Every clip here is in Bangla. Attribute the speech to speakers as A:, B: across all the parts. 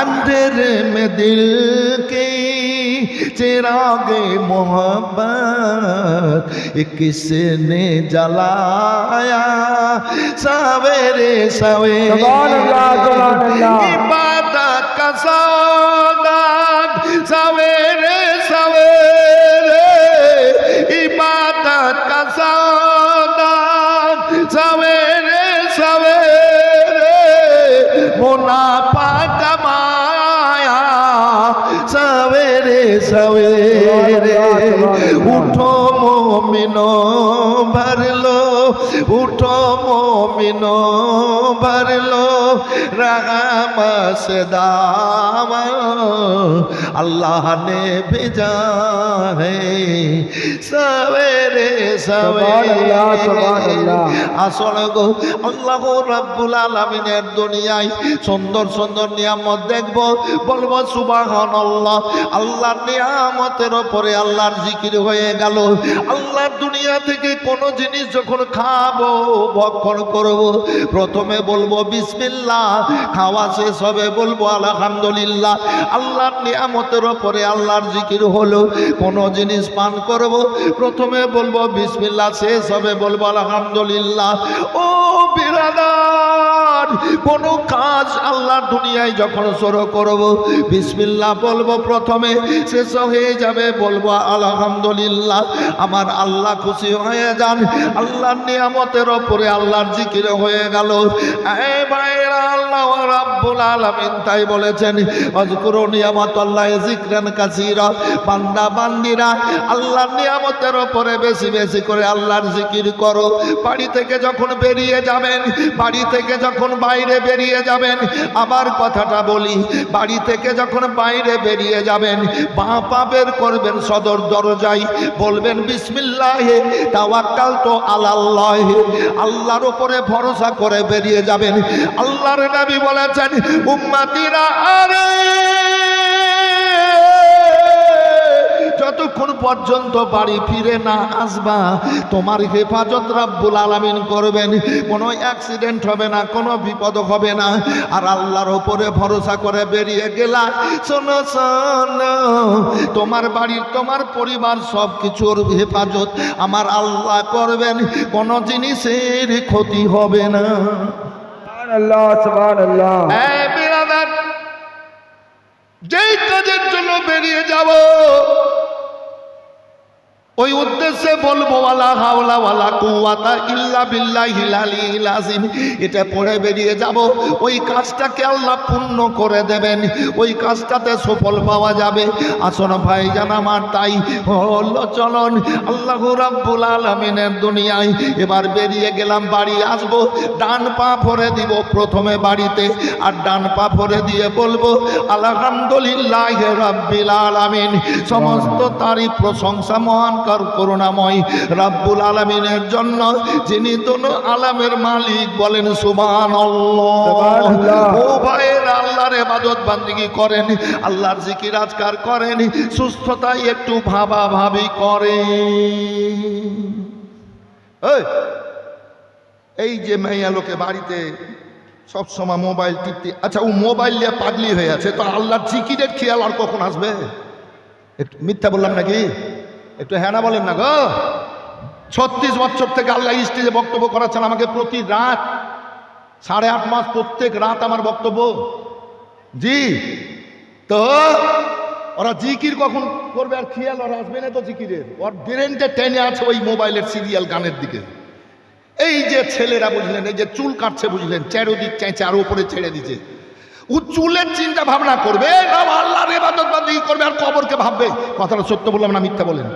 A: अंधेरे में दिल के चिरागे मोहब्बत ये किसने जलाया सवेरे सवेरे
B: सुभान
A: রে সাওয়ে রে। উঠো মমিন ভারলো উঠো মমিন বাড়লো রাগামাসে
B: দামা। আল্লাহ নে
A: ভেজা
B: হে
A: সবেরে গো আল্লাহ রাব্বুল আলামিনের দুনিয়ায় সুন্দর সুন্দর নিয়ামত দেখব। বলব সুবাহন আল্লাহ আল্লাহর নিয়ামতের ওপরে আল্লাহর জিকির হয়ে গেল। আল্লাহর দুনিয়া থেকে কোনো জিনিস যখন খা খাব, ভক্ষণ করব। প্রথমে বলব, বিসমিল্লাহ। খাওয়া শেষ হবে, বলব, আলহামদুলিল্লাহ। আল্লাহর নিয়ামতের ওপরে আল্লাহর জিকির হলো, কোনো জিনিস পান করব। প্রথমে বলব, বিসমিল্লাহ। শেষ হবে, বলব, আলহামদুলিল্লাহ। ও বিরাদার, কোনো কাজ আল্লাহর দুনিয়ায় যখন শুরু করব, বিসমিল্লাহ বলব, প্রথমে শেষ হয়ে যাবে, বলব, আলহামদুলিল্লাহ। আমার আল্লাহ খুশি হয়ে যান, আল্লাহর নিয়ামতের ওপরে আল্লাহর জিকির হয়ে গেল। এ আল্লাহ তাই বলেছেন আল্লাহ নিয়ামতের ওপরে বেশি বেশি করে আল্লাহর জিকির করো। বাড়ি থেকে যখন বেরিয়ে যাবেন, বাড়ি থেকে যখন বাইরে বেরিয়ে যাবেন আবার কথাটা বলি, বাড়ি থেকে যখন বাইরে বেরিয়ে যাবেন বাঁ পা বের করবেন সদর দরজায়, বলবেন, বিসমিল্লাহ তাওয়াক্কাল তো আল্লাহ আল্লাহর উপরে ভরসা করে বেরিয়ে যাবেন। আল্লাহর নবী বলেছেন উম্মাতিরা আরে যতক্ষণ পর্যন্ত বাড়ি ফিরে না আসবা। তোমার হেফাজত রাব্বুল আলামিন করবেন। কোনো অ্যাক্সিডেন্ট হবে না কোনো বিপদ হবে না। আর আল্লাহর ওপরে ভরসা করে বেরিয়ে গেলা। শোনো শোনো তোমার বাড়ির তোমার পরিবার সব কিছুর হেফাজত আমার আল্লাহ করবেন। কোনো জিনিসের ক্ষতি হবে না।
B: আল্লাহ আল্লাহ
A: যেই কাজের জন্য বেরিয়ে যাব ওই উদ্দেশ্যে বলব, ওয়ালা হাওলা ওয়ালা কুওয়াতা ইল্লা বিল্লাহিল আলিয়্যিল আযীম। এটা পড়ে বেরিয়ে যাব। ওই কাজটাকে আল্লাহ পূর্ণ করে দেবেন। ওই কাজটাতে সফল পাওয়া যাবে। আসুন ভাই জান আমার তাই হল চলন। আল্লাহ রাব্বুল আলামিনের দুনিয়ায় এবার বেরিয়ে গেলাম, বাড়ি আসব। ডান পা ভরে দিব প্রথমে বাড়িতে, আর ডান পা ভরে দিয়ে বলব, আলহামদুলিল্লাহ রাব্বিল আলামিন। সমস্ত তারই প্রশংসা মহান কার করুণাময়? রাব্বুল আলামিনের জন্য যিনি দোনো আলামের মালিক বলেন। ও ভাইয়ের আল্লাহর ইবাদত বান্দিগি করেন আল্লাহর জিকির আজকার করেন সুস্থতায় একটু ভাবা ভাবি করেন। এই, যে মেয়া লোকে বাড়িতে সব সময় মোবাইল টিপতে আচ্ছা ও মোবাইল নিয়ে পাগলি হয়ে আছে তো আল্লাহর জিকিরের খেয়াল আর কখন আসবে? মিথ্যা বললাম নাকি? একটু হ্যাঁ না বলেন না গো। ছত্রিশ বছর থেকে আল্লাহ স্টেজে বক্তব্য করাচ্ছেন আমাকে প্রতি রাত, সাড়ে আট মাস প্রত্যেক রাত আমার বক্তব্য। জি? তো ওরা জিকির কখন করবে আর খেয়াল ওরা আসবে না তো জিকিরের। ওর ব্রেনটা টেনে আছে ওই মোবাইলের সিরিয়াল গানের দিকে। এই যে ছেলেরা বুঝলেন, এই যে চুল কাটছে বুঝলেন চারোদিক চাইছে আর উপরে ছেড়ে দিছে। ও চুলের চিন্তা ভাবনা করবে, না করবে আর কবরকে ভাববে। কথাটা সত্য বললাম না মিথ্যা বলেন?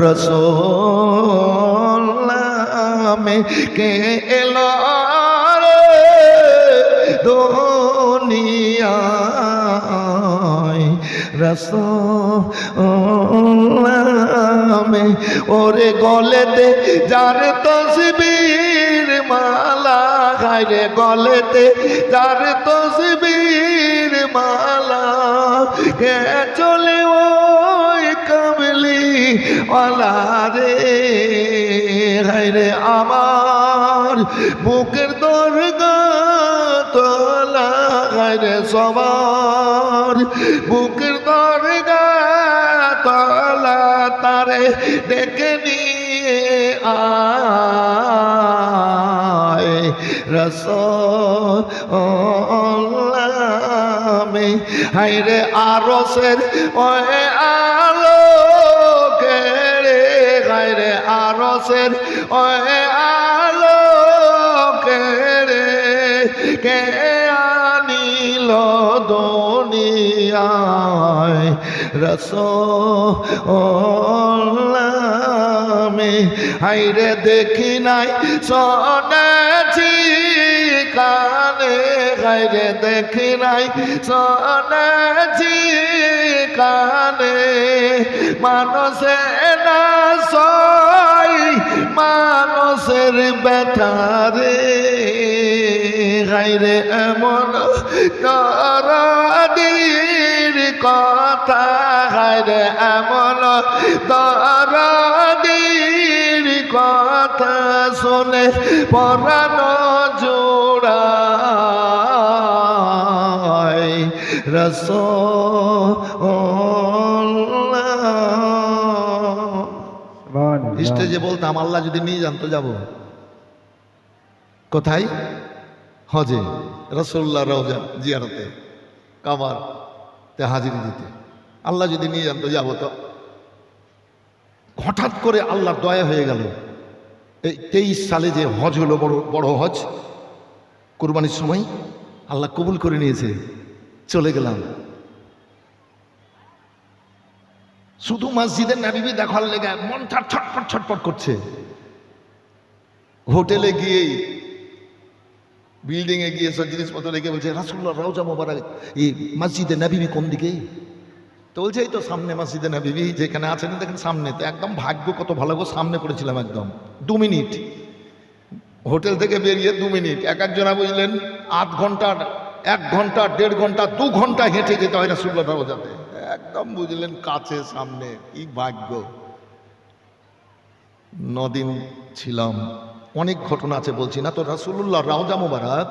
A: রসোল নামে কে এলো রে দুনিয়ায় রসোল নামে ওরে গলেতে যার তসবির মালা গাইরে গলেতে যার তসবির মালা ওয়ালা রে হাইরে আমার বুকের দরগা রে সবার বুকের দরগা তলা তারে ডেকে নিয়ে আয় রসলামে হাইরে আরসের ওয়ে আলো দুনিয়ায় রসলামে হাইরে দেখি নাই, শোনেছি কানে হাইরে দেখি নাই, শোনেছি কানে, মানুষে না সই, মানুষের ব্যথারে হাইরে এমন দরদির কথা হাইরে এমন দরদির কথা শুনে পরানো জোড়ায় রস স্টেজে বলতাম আল্লাহ যদি নিয়ে যান তো যাব। কোথায়? হজে রসুল্লাহ রওজা জিয়ারতে। কাবার। তে হাজিরি দিতে। আল্লাহ যদি নিয়ে যান তো যাব তো। হঠাৎ করে আল্লাহর দয়া হয়ে গেল। এই তেইশ সালে যে হজ হলো, বড় বড় হজ, কোরবানির সময় আল্লাহ কবুল করে নিয়েছে। চলে গেলাম। শুধু মসজিদের নাবিবি দেখার লেগে মনটা ছটপট ছটপট করছে। হোটেলে গিয়েই বিল্ডিং এ গিয়ে সব জিনিসপত্র রেখে বলছে রাসুল্লাহ রাউজা মোবারক। এই মসজিদে নাবিবি কোন দিকে? তো বলছে, এই তো সামনে মসজিদে নাবিবি যেখানে আছেন দেখেন সামনে তো। একদম ভাগ্য কত ভালো গো, সামনে পড়েছিলাম একদম। দু মিনিট। হোটেল থেকে বেরিয়ে দু মিনিট। এক একজনা বুঝলেন আধ ঘণ্টার এক ঘণ্টা, দেড় ঘণ্টা, দু ঘণ্টা হেঁটে যেতে হয় রাসুল্লাহ রাউজাতে একদম বুঝলেন, কাছে সামনে। কি ভাগ্য। নদিন ছিলাম। অনেক ঘটনা আছে বলছি না তো রাসুল্লাহ রাউজা মোবারক।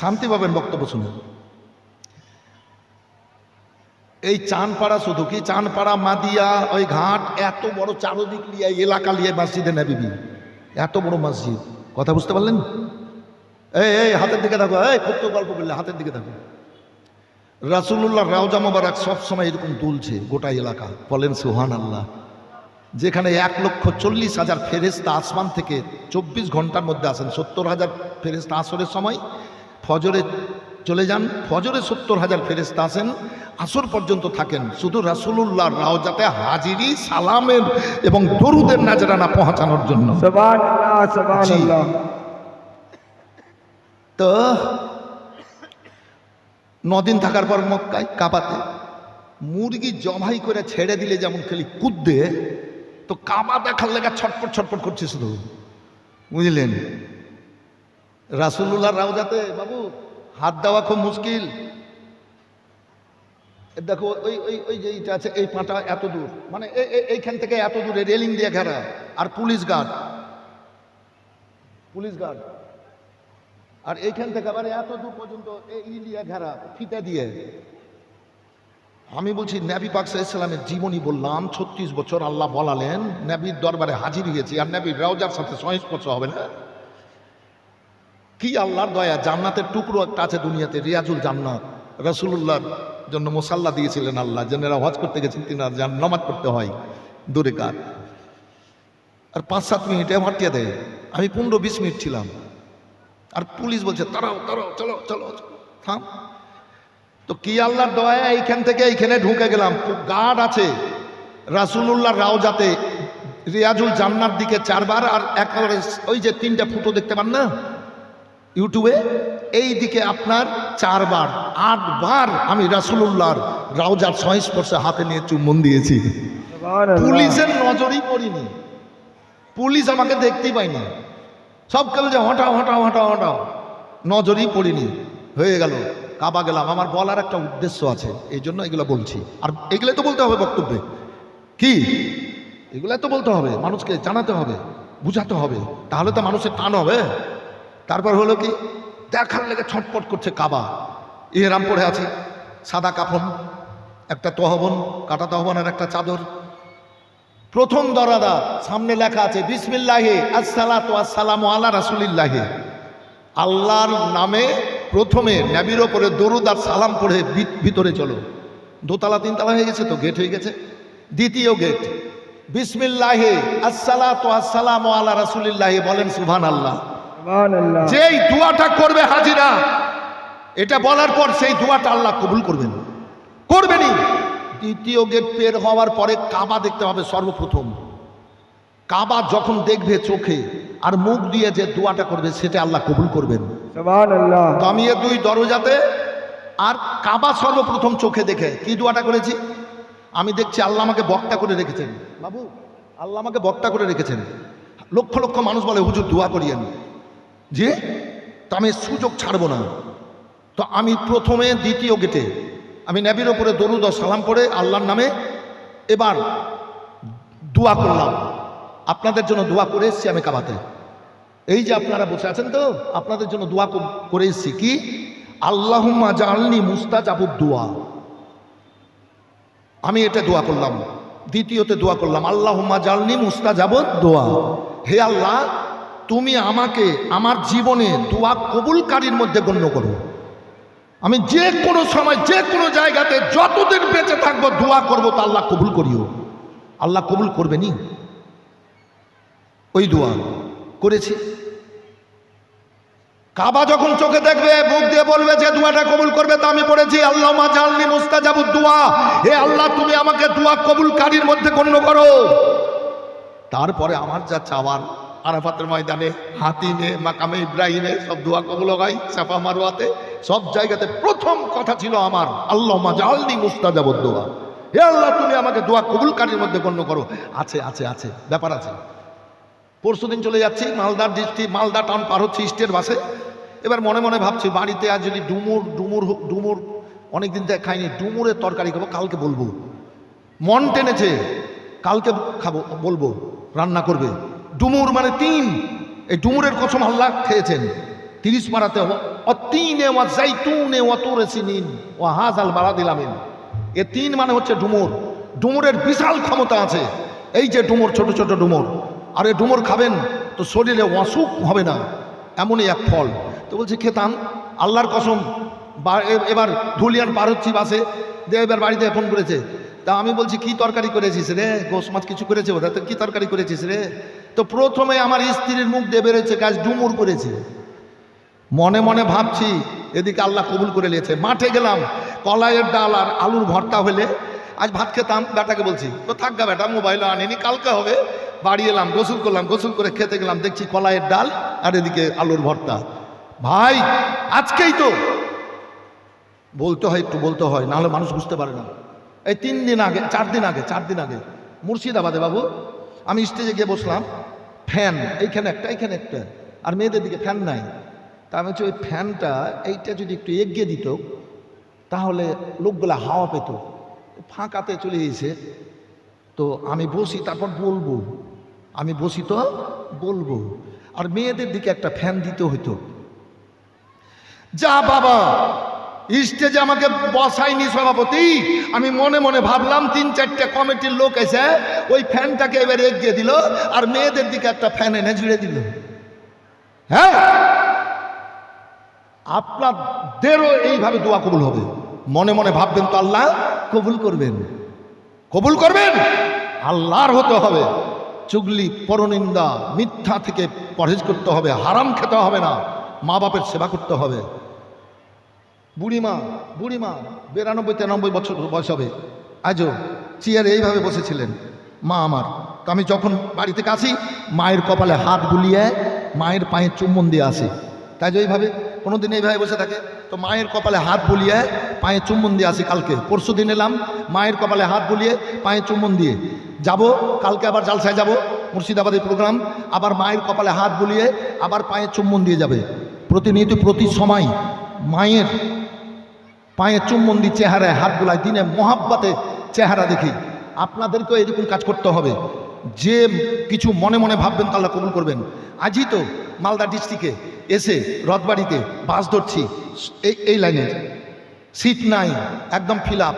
A: শান্তি পাবেন বক্তব্য শুনে। এই চানপাড়া শুধু কি? চানপাড়া, মাদিয়া, ওই ঘাট, এত বড় চারদিক এই এলাকা লিয়ে মসজিদে নেবিবি এত বড় মসজিদ। কথা বুঝতে পারলেন? এই এই, হাতের দিকে দেখো, এই কত গল্প করলে, হাতের দিকে দেখো। রাসুল্লাহ রাউজা মোবারক সবসময় এরকম দুলছে গোটা এলাকা। বলেন সুহান আল্লাহ যেখানে এক লক্ষ চল্লিশ হাজার ফেরেস্তা আসমান থেকে চব্বিশ ঘণ্টার মধ্যে আসেন। সত্তর হাজার ফেরেস্তা আসরের সময় ফজরে চলে যান। ফজরে সত্তর হাজার ফেরেস্তা আসেন আসর পর্যন্ত থাকেন। শুধু রাসুলুল্লাহ রাওজাতে হাজিরি সালামের এবং দরুদের নাজরানা পৌঁছানোর জন্য। তো নদিন থাকার পর মক্কায় কাবাতে মুরগি জবাই করে ছেড়ে দিলে যেমন খালি কুদ্দে তো কাবা দেখার লেগা ছটপট ছটপট করছে শুধু বুঝলেন? রাসুল্লাহ রাউজাতে বাবু, হাত দেওয়া খুব মুশকিল। দেখো, ওই ওই ওই যে এইটা আছে, এই পাটা এত দূর। মানে এইখান থেকে এত দূরে, রেলিং দিয়ে ঘেরা। আর পুলিশ গার্ড। Police guard. আর এইখান থেকে আবার এত দূর পর্যন্ত এই ই দিয়ে ঘেরা, ফিতা দিয়ে। আমি বলছি নাবি পাকসা ইসলামের জীবনী বললাম ছত্রিশ বছর আল্লাহ বলালেন নাবির দরবারে হাজির হয়েছি আর নাবির রাউজার সাথে সংস্পর্শ হবে না? কি আল্লাহর দয়া জান্নাতের টুকরো একটা আছে দুনিয়াতে রিয়াজুল জান্নাত। রসুল্লাহর জন্য মোসাল্লা দিয়েছিলেন আল্লাহ যেনারা হজ করতে গেছেন তিনারা যান নমাজ করতে হয় দূরে কার। আর পাঁচ সাত মিনিটে ভাটিয়ে দেয় আমি পনেরো বিশ মিনিট ছিলাম। আর পুলিশ বলছে তারাও তারাও চলো চলো, থাম। তো কি আল্লাহর দয়া এইখান থেকে এইখানে ঢুকে গেলাম? গার্ড আছে রাসুলুল্লাহ রাওজাতে রিয়াজুল জান্নার দিকে চারবার আর একেবারে ওই যে তিনটা ফুটো দেখতে পান না? ইউটিউবে এই দিকে আপনার চারবার আটবার আমি রাসুলুল্লাহর রাউজার সংস্পর্শে হাতে নিয়ে চুম্বন দিয়েছি। পুলিশের নজরই পড়িনি। পুলিশ আমাকে দেখতেই পাইনি সব কেউ যে হটাও হটাও হটাও হটাও নজরই পড়িনি। হয়ে গেল। কাবা গেলাম, আমার বলার একটা উদ্দেশ্য আছে, এই জন্য এগুলো বলছি। আর এগুলো তো বলতে হবে বক্তব্যে। কি? এগুলো তো বলতে হবে, মানুষকে জানাতে হবে, বুঝাতে হবে, তাহলে তো মানুষের টান হবে। তারপর হলো কি, দেখার লেগে ছটপট করছে কাবা। ইহরাম পড়ে আছে, সাদা কাফন, একটা তহবন, কাটা তহবন আর একটা চাদর। প্রথম দরাদা সামনে লেখা আছে, বিসমিল্লাহে, আসসালাতু আসসালামু আলা রাসুলিল্লাহে। আল্লাহর নামে প্রথমে নাবির ওপরে দরুদ আর সালাম পড়ে ভিতরে চলো। দোতলা তিনতলা হয়ে গেছে তো গেট হয়ে গেছে। দ্বিতীয় গেট বিসমিল্লাহে আসসালা আসসালাতু আসসালামু আলা রাসুলিল্লাহি বলেন সুভান আল্লাহ যেই দোয়াটা করবে হাজিরা এটা বলার পর সেই দোয়াটা আল্লাহ কবুল করবেন। করবেনই। দ্বিতীয় গেট পের হওয়ার পরে কাবা দেখতে হবে সর্বপ্রথম। কাবা যখন দেখবে চোখে আর মুখ দিয়ে যে দোয়াটা করবে সেটা আল্লাহ কবুল করবেন। তো আমি এ দুই দরজাতে আর কাবা সর্বপ্রথম চোখে দেখে কি দোয়াটা করেছি? আমি দেখছি আল্লাহ আমাকে বক্তা করে রেখেছেন। বাবু আল্লাহ আমাকে বক্তা করে রেখেছেন। লক্ষ লক্ষ মানুষ বলে হুজুর দোয়া করিয়েন যে তো আমি সুযোগ ছাড়বো না। তো আমি প্রথমে দ্বিতীয় গেটে আমি নেবির ওপরে দরুদ সালাম পড়ে আল্লাহর নামে এবার দোয়া করলাম। আপনাদের জন্য দোয়া করে এসছি আমি কাবাতে। এই যে আপনারা বসে আছেন তো, আপনাদের জন্য দোয়া করে এসছি। কি? আল্লাহুম্মা মুস্তাজ মুস্তাজাবুদ দোয়া। আমি এটা দোয়া করলাম। দ্বিতীয়তে দোয়া করলাম, আল্লাহুম্মা জালনি মুস্তাজাবুদ দোয়া। হে আল্লাহ, তুমি আমাকে আমার জীবনে দোয়া কবুলকারীর মধ্যে গণ্য করো। আমি যে কোনো সময়, যে কোনো জায়গাতে যতদিন বেঁচে থাকব, দোয়া করব, তা আল্লাহ কবুল করিও। আল্লাহ কবুল করবেনি ওই দোয়া করেছি। কাবা যখন চোখে দেখবে মুখ দিয়ে বলবে যে দোয়াটা কবুল করবে, তা আমি পড়েছি আল্লাহ মা জানলি মুস্তাজাবুদ দোয়া। হে আল্লাহ, তুমি আমাকে দোয়া কবুলকারীর মধ্যে গণ্য করো। তারপরে আমার যা চাওয়ার, আরাফাতের ময়দানে, হাতিমে, মাকামে ইব্রাহিমে সব দোয়া কবুল হয়, সাফা মারোয়াতে সব জায়গাতে প্রথম কথা ছিল আমার আল্লাহ মা জালনি মুস্তাজাবুদ দোয়া। হে আল্লাহ, তুমি আমাকে দোয়া কবুলকারীর মধ্যে গণ্য করো। আছে আছে আছে, ব্যাপার আছে। পরশু দিন চলে যাচ্ছি, মালদার ডিস্ট্রিক্ট মালদা টাউন পার হচ্ছে ইস্টের বাসে। এবার মনে মনে ভাবছি, বাড়িতে আজ যদি ডুমুর ডুমুর ডুমুর অনেক দিন থেকে খাইনি, ডুমুরের তরকারি খাব, কালকে বলব। মন টেনেছে, কালকে খাব, বলব, রান্না করবে। ডুমুর মানে তিন। এই ডুমুরের কসম আল্লাহ খেয়েছেন। তিরিশ পাড়াতে অতিনে ওয়া জাইতুনে ওয়া তুরসিনিন ওয়া হাজাল বাড়া দিলামিন এ তিন মানে হচ্ছে ডুমুর। ডুমুরের বিশাল ক্ষমতা আছে। এই যে ডুমুর, ছোট ছোট ডুমুর। আর এই ডুমুর খাবেন, তো শরীরে অসুখ হবে না, এমনই এক ফল। তো বলছে, খেতাম, আল্লাহর কসম এবার ধুলিয়ান পার হচ্ছি বাসে দিয়ে এবার বাড়িতে ফোন করেছে। তা আমি বলছি, কি তরকারি করেছিস রে? গোস মাছ কিছু করেছে ওরা তো কি তরকারি করেছিস রে? তো প্রথমে আমার স্ত্রীর মুখ দিয়ে বেরোচ্ছে, গাছ ডুমুর করেছে। মনে মনে ভাবছি, এদিকে আল্লাহ কবুল করে নিয়েছে। মাঠে গেলাম, কলাইয়ের ডাল আর আলুর ভর্তা হলে, আজ ভাত খেতাম। বেটাকে বলছি, তো থাকগা বেটা মোবাইল আনিনি, কালকে হবে। বাড়ি এলাম, গোসল করলাম, গোসল করে খেতে গেলাম, দেখছি কলাইয়ের ডাল আর এদিকে আলুর ভর্তা। ভাই, আজকেই তো। বলতে হয়, একটু বলতে হয়, নাহলে মানুষ বুঝতে পারে না। এই তিন দিন আগে, চার দিন আগে, চার দিন আগে, মুর্শিদাবাদে বাবু, আমি স্টেজে গিয়ে বসলাম, ফ্যান, এইখানে একটা এইখানে একটা, আর মেয়েদের দিকে ফ্যান নাই। তা আমি ওই ফ্যানটা, এইটা যদি একটু এগিয়ে দিত, তাহলে লোকগুলা হাওয়া পেত। ফাঁকাতে চলে গেছে। তো আমি বসি তারপর বলব। আমি বসি তো, বলব। আর মেয়েদের দিকে একটা ফ্যান দিতে হইতো। যা বাবা, স্টেজে আমাকে বসায়নি সভাপতি। আমি মনে মনে ভাবলাম, তিন চারটে কমিটির লোক এসে ওই ফ্যানটাকে এবার এগিয়ে দিল আর মেয়েদের দিকে একটা ফ্যান এনে জুড়ে দিল। হ্যাঁ? আপনাদেরও এইভাবে দোয়া কবুল হবে। মনে মনে ভাববেন তো আল্লাহ কবুল করবেন। কবুল করবেন? আল্লাহর হতে হবে। চুগলি, পরনিন্দা, মিথ্যা থেকে পরহেজ করতে হবে, হারাম খেতে হবে না, মা বাপের সেবা করতে হবে। বুড়িমা বুড়িমা, বিরানব্বই, তিরানব্বই বছর বয়স হবে। আজও চেয়ারে এইভাবে বসেছিলেন। মা আমার, তো আমি যখন বাড়ি থেকে আসি, মায়ের কপালে হাত বুলিয়ে, মায়ের পায়ে চুম্বন দিয়ে আসি। তাই যে এইভাবে, কোনোদিন এইভাবে বসে থাকে। তো মায়ের কপালে হাত বুলিয়ে, পায়ে চুম্বন দিয়ে আসি কালকে। পরশু দিন এলাম, মায়ের কপালে হাত বুলিয়ে, পায়ে চুম্বন দিয়ে। যাব, কালকে আবার জালসায় যাব, মুর্শিদাবাদের প্রোগ্রাম আবার মায়ের কপালে হাত বুলিয়ে আবার পায়ে চুম্বন দিয়ে যাবে। প্রতিনিয়ত প্রতি সময় মায়ের পায়ে চুম্বন দিয়ে চেহারায় হাত গুলায় দিনে মহাব্বাতে চেহারা দেখি। আপনাদেরকেও এরকম কাজ করতে হবে। যে কিছু মনে মনে ভাববেন তাহলে কবুল করবেন। আজই তো মালদা ডিস্ট্রিক্টে এসে রথবাড়িতে বাস ধরছি। এই এই লাইনের সিট নাই, একদম ফিল আপ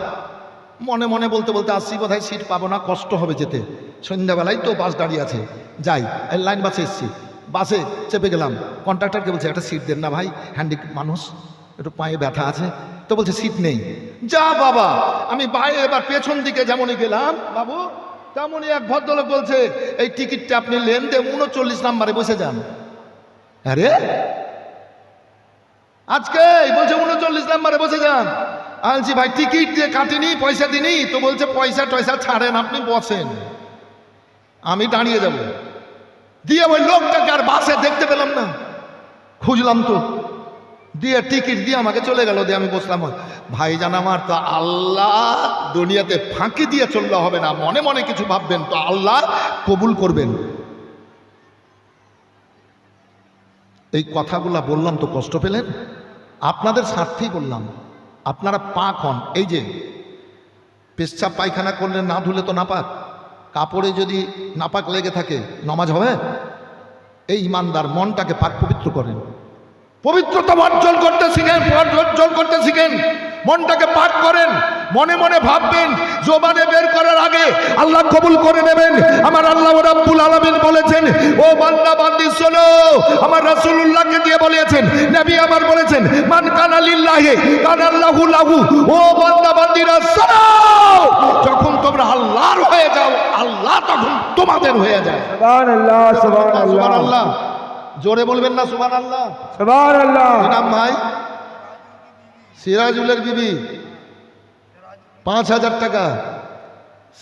A: মনে মনে বলতে বলতে আসছি, বোধহয় সিট পাবো না, কষ্ট হবে যেতে। সন্ধ্যাবেলায় তো বাস দাঁড়িয়ে আছে। যাই লাইন বাসে এসছি। বাসে চেপে গেলাম। কন্ট্রাক্টরকে বলছে, একটা সিট দেন না ভাই হ্যান্ডি মানুষ, একটু পায়ে ব্যথা আছে। তো বলছে, সিট নেই। যা বাবা, আমি বাইরে এবার পেছন দিকে যেমনই গেলাম, বাবু, তেমনই এক ভদ্রলোক বলছে, এই টিকিটটা আপনি লেন দিয়ে উনচল্লিশ নাম্বারে বসে যান। আরে? আজকে? বলছে উনচল্লিশ নাম্বারে বসে যান। আমি বলছি ভাই, টিকিট দিয়ে কাটিনি, পয়সা দিনি। তো বলছে, পয়সা টয়সা ছাড়েন, আপনি বসেন। আমি দাঁড়িয়ে যাব। দিয়ে ওই লোকটাকে আর বাসে দেখতে পেলাম না। খুঁজলাম তো। দিয়ে টিকিট দিয়ে আমাকে চলে গেল, দিয়ে আমি বসলাম। ভাই জান আমার তো আল্লাহ, দুনিয়াতে ফাঁকি দিয়ে চললে হবে না। মনে মনে কিছু ভাববেন তো, আল্লাহ কবুল করবেন। এই কথাগুলা বললাম তো কষ্ট পেলেন? আপনাদের স্বার্থেই বললাম। আপনারা পাক হন। এই যে, পেশাব পায়খানা করলে না ধুলে তো নাপাক। কাপড়ে যদি নাপাক লেগে থাকে, নমাজ হবে? এই ইমানদার মনটাকে পাক পবিত্র করেন। পবিত্রতা অর্জন করতে শিখেন অর্জন করতে শিখেন। মনটাকে পাক করেন মনে মনে ভাববেন জোবানে বের করার আগে আল্লাহ কবুল করে নেবেন। আমার আল্লাহ রাব্বুল আলামিন বলেছেন ও বান্দা বান্দি শোনো আমার রাসূলুল্লাহকে দিয়ে বলেছেন নবী আমার বলেছেন মান কানা লিল্লাহি কানা আল্লাহু লাহু। ও বান্দা বান্দিরা শোনো যখন তোমরা আল্লাহর হয়ে যাও আল্লাহ তখন তোমাদের হয়ে যায়।
B: সুবহান আল্লাহ সুবহান আল্লাহ
A: সুবহানাল্লাহ। জোরে বলবেন না সুবহানাল্লাহ?
B: সুবহান আল্লাহ
A: কি নাম ভাই সিরাজুলের বিবি পাঁচ হাজার টাকা।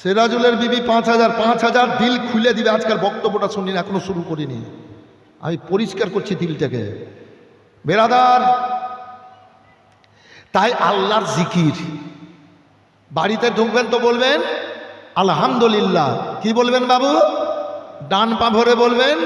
A: সিরাজুলের বিবি পাঁচ হাজার পাঁচ হাজার দিল খুলে দিবে। আজকাল বক্তব্যটা শুনি না, এখনও শুরু করিনি। আমি পরিষ্কার করছি দিলটাকে। বেরাদার তাই আল্লাহর জিকির। বাড়িতে ঢুকবেন তো বলবেন আলহামদুলিল্লাহ। কি বলবেন বাবু? ডান পা ভরে বলবেন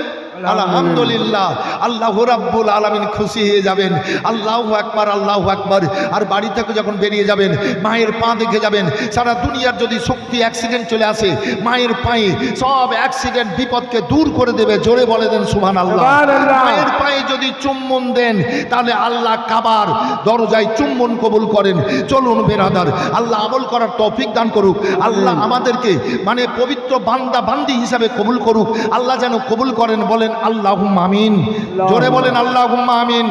A: আলহামদুলিল্লাহ। আল্লাহ রাব্বুল আলামিন খুশি হয়ে যাবেন। আল্লাহু আকবার আল্লাহু আকবার। আর বাড়ি থেকে যখন বেরিয়ে যাবেন মায়ের পা দেখে যাবেন সারা দুনিয়ার যদি শক্তি অ্যাক্সিডেন্ট চলে আসে মায়ের পায়ে সব অ্যাক্সিডেন্ট বিপদকে দূর করে দেবে জোরে বলে দেন সুবহান আল্লাহ মায়ের পায়ে যদি চুম্বন দেন তাহলে আল্লাহ কাবার দরজায় চুম্বন কবুল করেন। চলুন বেরাদার আল্লাহ আমল করার তৌফিক দান করুক। আল্লাহ আমাদেরকে মানে পবিত্র বান্দা বান্দি হিসাবে কবুল করুক। আল্লাহ যেন কবুল করেন বলেন আল্লাহ আমিন। জোরে বলেন আল্লাহ আমিন।